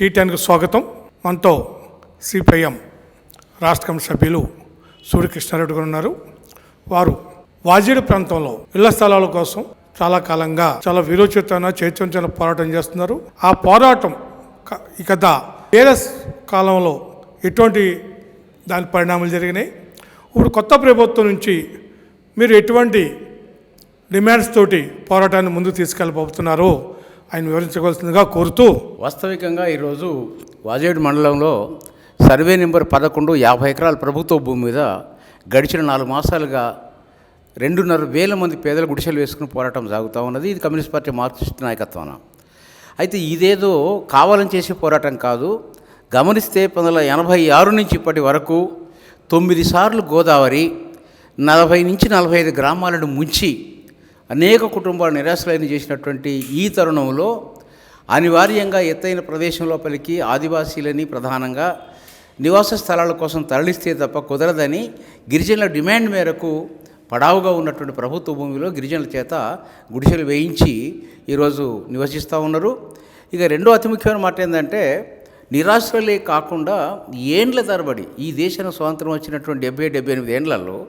Tea టెన్కు స్వాగతం. మనతో CPIM రాష్ట్ర కమిటీ సభ్యులు సూర్యకృష్ణారెడ్డి గారు ఉన్నారు. వారు వాజేడు ప్రాంతంలో ఇళ్ళ స్థలాల కోసం చాలా కాలంగా చాలా విరోచితమైన చైతన్యమైన పోరాటం చేస్తున్నారు. ఆ పోరాటం ఇక వేరే కథ కాలంలో ఎటువంటి దాని పరిణామాలు జరిగినాయి? ఇప్పుడు కొత్త ప్రభుత్వం నుంచి మీరు ఎటువంటి డిమాండ్స్ తోటి పోరాటాన్ని ముందుకు తీసుకెళ్ళబోతున్నారో? ఆయన వివరించవలసిందిగా కోరుతూ వాస్తవికంగా ఈరోజు వాజేడు మండలంలో సర్వే నెంబర్ పదకొండు యాభై ఎకరాల ప్రభుత్వ భూమి మీద గడిచిన నాలుగు మాసాలుగా రెండున్నర వేల మంది పేదల గుడిసెలు వేసుకుని పోరాటం సాగుతూ ఉన్నది. ఇది కమ్యూనిస్ట్ పార్టీ మార్క్సిస్ట్ నాయకత్వాన. అయితే ఇదేదో కావాలని చేసే పోరాటం కాదు. గమనిస్తే పంతొమ్మిది వందల ఎనభై ఆరు నుంచి ఇప్పటి వరకు తొమ్మిది సార్లు గోదావరి నలభై నుంచి నలభై ఐదు గ్రామాలను ముంచి అనేక కుటుంబాలు నిరాశలైన చేసినటువంటి ఈ తరుణంలో అనివార్యంగా ఎత్తైన ప్రదేశం లోపలికి ఆదివాసీలని ప్రధానంగా నివాస స్థలాల కోసం తరలిస్తే తప్ప కుదరదని గిరిజనుల డిమాండ్ మేరకు పడావుగా ఉన్నటువంటి ప్రభుత్వ భూమిలో గిరిజనుల చేత గుడిసెలు వేయించి ఈరోజు నివసిస్తూ ఉన్నారు. ఇక రెండో అతి ముఖ్యమైన మాట ఏంటంటే నిరాశ్రలే కాకుండా ఏండ్ల తరబడి ఈ దేశం స్వాతంత్రం వచ్చినటువంటి డెబ్బై డెబ్బై ఎనిమిది ఏండ్లలో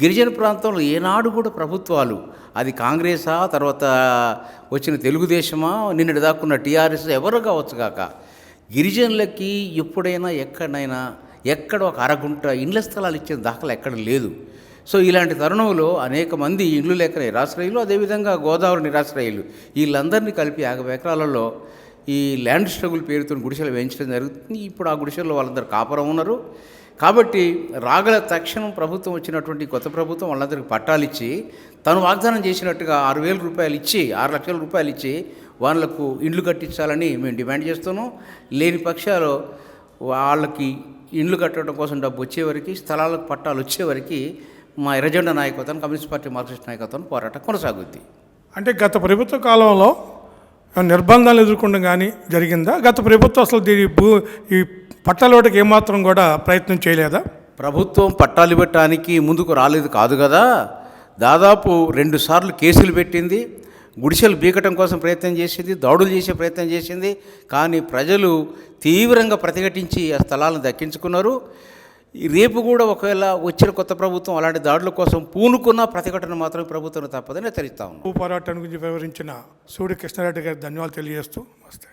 గిరిజన ప్రాంతంలో ఏనాడు కూడా ప్రభుత్వాలు అది కాంగ్రెసా తర్వాత వచ్చిన తెలుగుదేశమా నిన్నటి దాక్కున్న టీఆర్ఎస్ ఎవరు కావచ్చు కాక గిరిజనులకి ఎప్పుడైనా ఎక్కడైనా ఎక్కడ ఒక అరగుంట ఇండ్ల స్థలాలు ఇచ్చిన దాఖలు ఎక్కడ లేదు. సో ఇలాంటి తరుణంలో అనేక మంది ఇండ్లు లేక నిరాశ్రయులు అదేవిధంగా గోదావరి నిరాశ్రయులు వీళ్ళందరినీ కలిపి యాభై ఎకరాలలో ఈ ల్యాండ్ స్ట్రగుల్ పేరుతో గుడిసెలు వేయించడం జరుగుతుంది. ఇప్పుడు ఆ గుడిసెల్లో వాళ్ళందరూ కాపురం ఉన్నారు. కాబట్టి రాగల తక్షణం ప్రభుత్వం వచ్చినటువంటి కొత్త ప్రభుత్వం వాళ్ళందరికీ పట్టాలు ఇచ్చి తను వాగ్దానం చేసినట్టుగా ఆరు వేల రూపాయలు ఇచ్చి ఆరు లక్షల రూపాయలు ఇచ్చి వాళ్ళకు ఇండ్లు కట్టించాలని మేము డిమాండ్ చేస్తున్నాం. లేని పక్షాలు వాళ్ళకి ఇండ్లు కట్టడం కోసం డబ్బు వచ్చేవరకు స్థలాలకు పట్టాలు వచ్చేవరకు మా ఎర్రజెండ నాయకత్వం కమ్యూనిస్ట్ పార్టీ మార్క్సిస్ట్ నాయకత్వం పోరాటం కొనసాగుద్ది. అంటే గత ప్రభుత్వ కాలంలో నిర్బంధాలు ఎదుర్కొండం కానీ జరిగిందా? గత ప్రభుత్వం అసలు దీని భూ ఈ పట్టాలోటికి ఏమాత్రం కూడా ప్రయత్నం చేయలేదా? ప్రభుత్వం పట్టాలు పెట్టడానికి ముందుకు రాలేదు కాదు కదా. దాదాపు రెండు సార్లు కేసులు పెట్టింది. గుడిసెలు బీకటం కోసం ప్రయత్నం చేసింది. దాడులు చేసే ప్రయత్నం చేసింది. కానీ ప్రజలు తీవ్రంగా ప్రతిఘటించి ఆ స్థలాలను దక్కించుకున్నారు. రేపు కూడా ఒకవేళ వచ్చిన కొత్త ప్రభుత్వం అలాంటి దాడుల కోసం పూనుకున్న ప్రతిఘటన మాత్రం ప్రభుత్వం తప్పదని హెచ్చరిస్తా ఉన్నాం. భూ పోరాటాన్ని గురించి వివరించిన సూర్య కృష్ణారెడ్డి గారికి ధన్యవాదాలు తెలియజేస్తూ నమస్తే.